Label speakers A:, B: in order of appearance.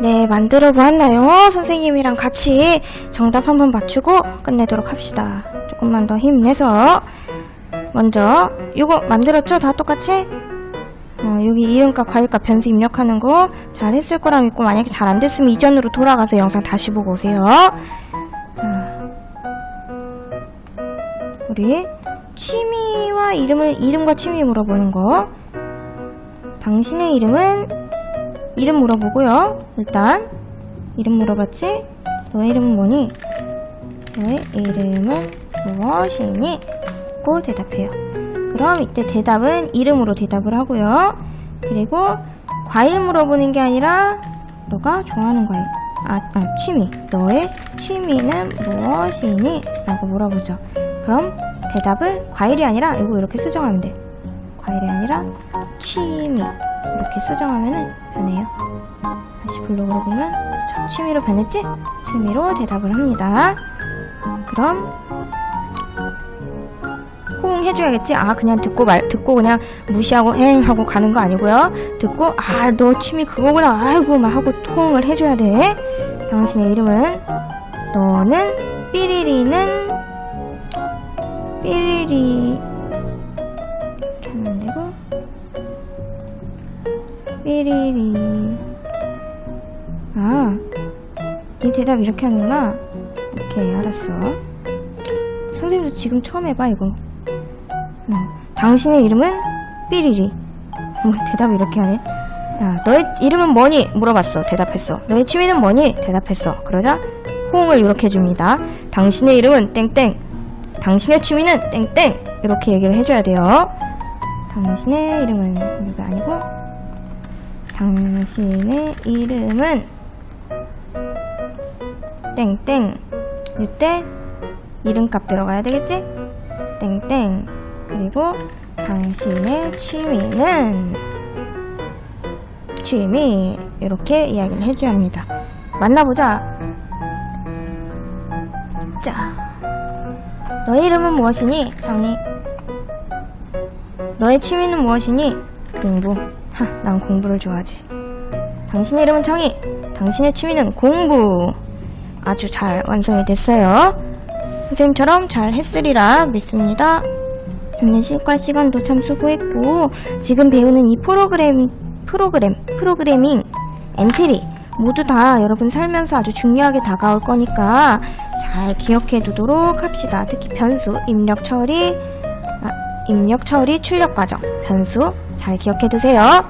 A: 네, 만들어 보았나요? 선생님이랑 같이 정답 한번 맞추고 끝내도록 합시다. 조금만 더 힘내서. 먼저, 이거 만들었죠? 다 똑같이? 어, 여기 이름값, 과일값, 변수 입력하는 거 잘 했을 거라 믿고 만약에 잘 안 됐으면 이전으로 돌아가서 영상 다시 보고 오세요. 자, 우리 취미와 이름을, 이름과 취미 물어보는 거. 당신의 이름은 이름 물어보고요. 일단 이름 물어봤지? 너의 이름은 뭐니? 너의 이름은 무엇이니? 고 대답해요. 그럼 이때 대답은 이름으로 대답을 하고요. 그리고 과일 물어보는 게 아니라 너가 좋아하는 과일. 아, 아 취미. 너의 취미는 무엇이니? 라고 물어보죠. 그럼 대답을 과일이 아니라 이거 이렇게 수정하면 돼. 과일이 아니라 취미. 이렇게 수정하면 변해요. 다시 블로그로 보면 자, 취미로 변했지? 취미로 대답을 합니다. 그럼 호응 해줘야겠지? 아 그냥 듣고 말 듣고 그냥 무시하고 엥 하고 가는 거 아니고요. 듣고 아 너 취미 그거구나 아이고 막 하고 호응을 해줘야 돼. 당신의 이름은 너는 삐리리는 삐리리 이렇게 하면 안 되고 삐리리 아, 이 대답 이렇게 하는구나. 오케이, 알았어. 선생님도 지금 처음 해봐, 이거. 응. 당신의 이름은 삐리리. 뭐, 대답 이렇게 하네. 야, 너의 이름은 뭐니? 물어봤어. 대답했어. 너의 취미는 뭐니? 대답했어. 그러자 호응을 이렇게 해줍니다. 당신의 이름은 땡땡. 당신의 취미는 땡땡. 이렇게 얘기를 해줘야 돼요. 당신의 이름은 이거 아니고 당신의 이름은? 땡땡. 이때 이름값 들어가야 되겠지? 땡땡. 그리고 당신의 취미는? 취미. 이렇게 이야기를 해줘야 합니다. 만나보자. 자 너의 이름은 무엇이니? 장니 너의 취미는 무엇이니? 공부 하, 난 공부를 좋아하지 당신의 이름은 정희 당신의 취미는 공부 아주 잘 완성이 됐어요. 선생님처럼 잘 했으리라 믿습니다. 오늘 실과 시간도 참 수고했고 지금 배우는 이 프로그램 프로그램 프로그래밍 엔트리 모두 다 여러분 살면서 아주 중요하게 다가올 거니까 잘 기억해 두도록 합시다. 특히 변수, 입력 처리, 아, 입력 처리, 출력 과정, 변수 잘 기억해 두세요.